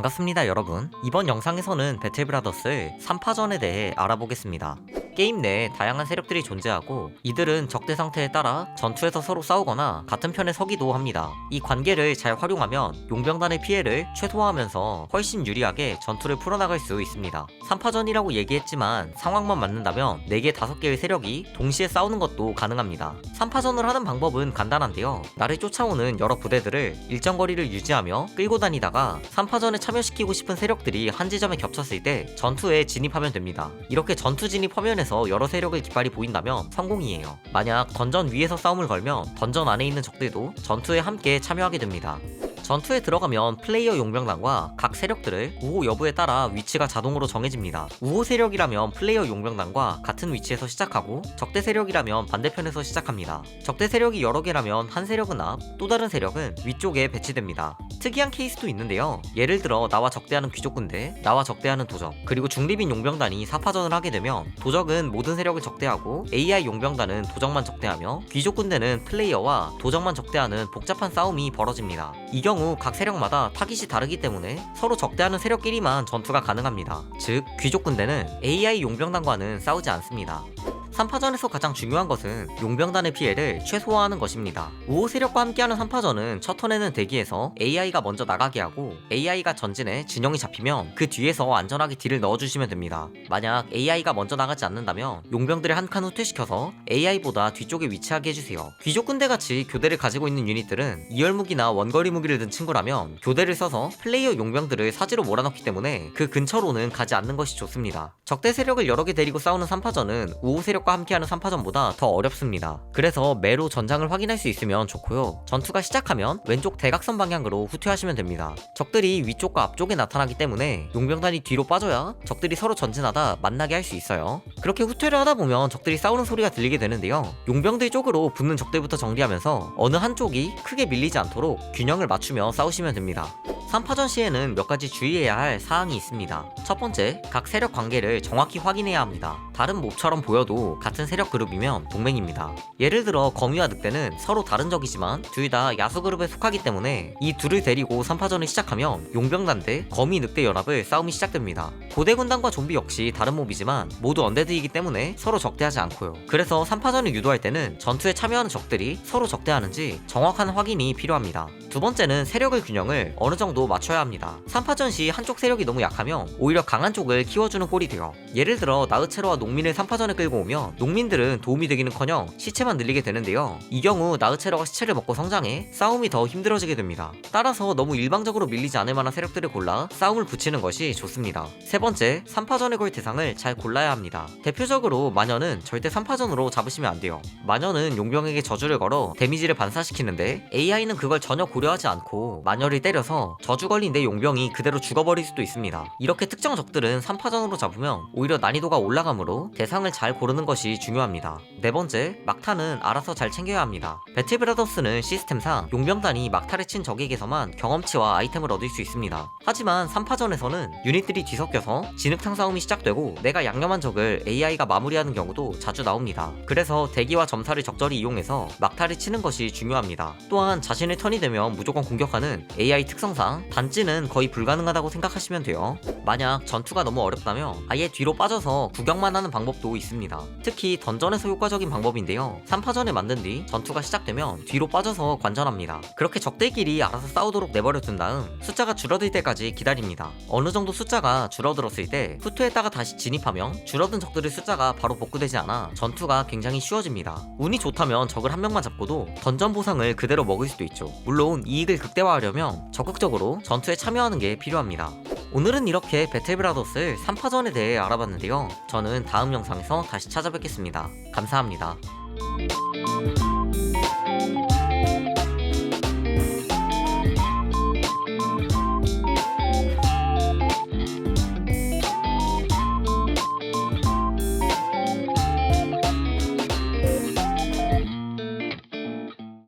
반갑습니다 여러분. 이번 영상에서는 배틀브라더스 3파전에 대해 알아보겠습니다 게임 내에 다양한 세력들이 존재하고 이들은 적대 상태에 따라 전투에서 서로 싸우거나 같은 편에 서기도 합니다. 이 관계를 잘 활용하면 용병단의 피해를 최소화하면서 훨씬 유리하게 전투를 풀어나갈 수 있습니다. 3파전이라고 얘기했지만 상황만 맞는다면 4개 5개의 세력이 동시에 싸우는 것도 가능합니다. 3파전을 하는 방법은 간단한데요. 나를 쫓아오는 여러 부대들을 일정 거리를 유지하며 끌고 다니다가 3파전에 참여시키고 싶은 세력들이 한 지점에 겹쳤을 때 전투에 진입하면 됩니다. 이렇게 전투 진입 화면에 서 여러 세력의 깃발이 보인다면 성공이에요. 만약 던전 위에서 싸움을 걸면 던전 안에 있는 적들도 전투에 함께 참여하게 됩니다. 전투에 들어가면 플레이어 용병단과 각 세력들을 우호 여부에 따라 위치가 자동으로 정해집니다. 우호 세력이라면 플레이어 용병단과 같은 위치에서 시작하고 적대 세력이라면 반대편에서 시작합니다. 적대 세력이 여러 개라면 한 세력은 앞, 또 다른 세력은 위쪽에 배치됩니다. 특이한 케이스도 있는데요. 예를 들어 나와 적대하는 귀족 군대, 나와 적대하는 도적, 그리고 중립인 용병단이 4파전을 하게 되면 도적은 모든 세력을 적대하고 AI 용병단은 도적만 적대하며 귀족 군대는 플레이어와 도적만 적대하는 복잡한 싸움이 벌어집니다. 이 경우 각 세력마다 타깃이 다르기 때문에 서로 적대하는 세력끼리만 전투가 가능합니다. 즉, 귀족 군대는 AI 용병단과는 싸우지 않습니다. 3파전에서 가장 중요한 것은 용병단의 피해를 최소화하는 것입니다. 우호 세력과 함께하는 3파전은 첫 턴에는 대기해서 AI가 먼저 나가게 하고 AI가 전진해 진영이 잡히면 그 뒤에서 안전하게 딜을 넣어주시면 됩니다. 만약 AI가 먼저 나가지 않는다면 용병들을 한 칸 후퇴시켜서 AI보다 뒤쪽에 위치하게 해주세요. 귀족 군대 같이 교대를 가지고 있는 유닛들은 이열무기나 원거리 무기를 든 친구라면 교대를 써서 플레이어 용병들을 사지로 몰아넣기 때문에 그 근처로는 가지 않는 것이 좋습니다. 적대 세력을 여러 개 데리고 싸우는 3파전은 우호 세력과 함께하는 3파전보다 더 어렵습니다. 그래서 매로 전장을 확인할 수 있으면 좋고요. 전투가 시작하면 왼쪽 대각선 방향으로 후퇴하시면 됩니다. 적들이 위쪽과 앞쪽에 나타나기 때문에 용병단이 뒤로 빠져야 적들이 서로 전진하다 만나게 할 수 있어요. 그렇게 후퇴를 하다 보면 적들이 싸우는 소리가 들리게 되는데요. 용병들 쪽으로 붙는 적들부터 정리하면서 어느 한쪽이 크게 밀리지 않도록 균형을 맞추며 싸우시면 됩니다. 3파전 시에는 몇 가지 주의해야 할 사항이 있습니다. 첫 번째, 각 세력 관계를 정확히 확인해야 합니다. 다른 몹처럼 보여도 같은 세력 그룹이면 동맹입니다. 예를 들어 거미와 늑대는 서로 다른 적이지만 둘 다 야수 그룹에 속하기 때문에 이 둘을 데리고 3파전을 시작하면 용병단 대 거미 늑대 연합을 싸움이 시작됩니다. 고대 군단과 좀비 역시 다른 몹이지만 모두 언데드이기 때문에 서로 적대하지 않고요. 그래서 3파전을 유도할 때는 전투에 참여하는 적들이 서로 적대하는지 정확한 확인이 필요합니다. 두 번째는 세력의 균형을 어느 정도 맞춰야 합니다. 3파전 시 한쪽 세력이 너무 약하면 오히려 강한 쪽을 키워주는 꼴이 돼요. 예를 들어 나우체로와 농민을 3파전에 끌고 오면 농민들은 도움이 되기는커녕 시체만 늘리게 되는데요. 이 경우 나우체로가 시체를 먹고 성장해 싸움이 더 힘들어지게 됩니다. 따라서 너무 일방적으로 밀리지 않을 만한 세력들을 골라 싸움을 붙이는 것이 좋습니다. 세 번째, 3파전에 걸 대상을 잘 골라야 합니다. 대표적으로 마녀는 절대 3파전으로 잡으시면 안 돼요. 마녀는 용병에게 저주를 걸어 데미지를 반사시키는데 AI는 그걸 전혀 고려하지 않고 마녀를 때려서 저주 걸린 내 용병이 그대로 죽어버릴 수도 있습니다. 이렇게 특정 적들은 3파전으로 잡으면 오히려 난이도가 올라가므로 대상을 잘 고르는 것이 중요합니다. 네 번째, 막타는 알아서 잘 챙겨야 합니다. 배틀브라더스는 시스템상 용병단이 막타를 친 적에게서만 경험치와 아이템을 얻을 수 있습니다. 하지만 3파전에서는 유닛들이 뒤섞여서 진흙탕 싸움이 시작되고 내가 양념한 적을 AI가 마무리하는 경우도 자주 나옵니다. 그래서 대기와 점사를 적절히 이용해서 막타를 치는 것이 중요합니다. 또한 자신의 턴이 되면 무조건 공격하는 AI 특성상 단지는 거의 불가능하다고 생각하시면 돼요. 만약 전투가 너무 어렵다면 아예 뒤로 빠져서 구경만 하는 방법도 있습니다. 특히 던전에서 효과적인 방법인데요. 3파전을 만든 뒤 전투가 시작되면 뒤로 빠져서 관전합니다. 그렇게 적들끼리 알아서 싸우도록 내버려 둔 다음 숫자가 줄어들 때까지 기다립니다. 어느 정도 숫자가 줄어들었을 때 후퇴했다가 다시 진입하면 줄어든 적들의 숫자가 바로 복구되지 않아 전투가 굉장히 쉬워집니다. 운이 좋다면 적을 한 명만 잡고도 던전 보상을 그대로 먹을 수도 있죠. 물론 이익을 극대화하려면 적극적으로 전투에 참여하는 게 필요합니다. 오늘은 이렇게 배틀브라더스 3파전에 대해 알아봤는데요. 저는 다음 영상에서 다시 찾아뵙겠습니다. 감사합니다.